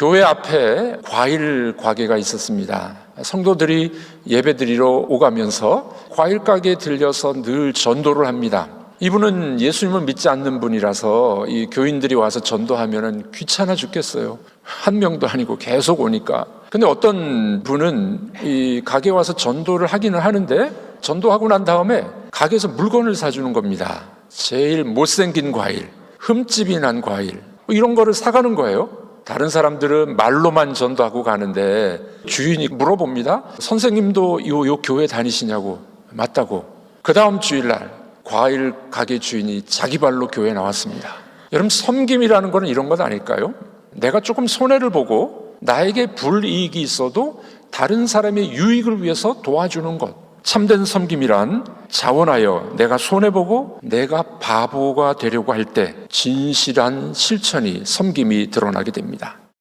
교회 앞에 과일 가게가 있었습니다. 성도들이 예배 드리러 오가면서 과일 가게에 들려서 늘 전도를 합니다. 이분은 예수님을 믿지 않는 분이라서 이 교인들이 와서 전도하면은 귀찮아 죽겠어요. 한 명도 아니고 계속 오니까. 근데 어떤 분은 이 가게 와서 전도를 하기는 하는데 전도하고 난 다음에 가게에서 물건을 사주는 겁니다. 제일 못생긴 과일, 흠집이 난 과일, 뭐 이런 거를 사가는 거예요. 다른 사람들은 말로만 전도하고 가는데 주인이 물어봅니다. 선생님도 요, 요 교회 다니시냐고. 맞다고. 그 다음 주일날 과일 가게 주인이 자기 발로 교회에 나왔습니다. 여러분, 섬김이라는 거는 이런 것 아닐까요? 내가 조금 손해를 보고 나에게 불이익이 있어도 다른 사람의 유익을 위해서 도와주는 것. 참된 섬김이란 자원하여 내가 손해보고 내가 바보가 되려고 할 때 진실한 실천이 섬김이 드러나게 됩니다.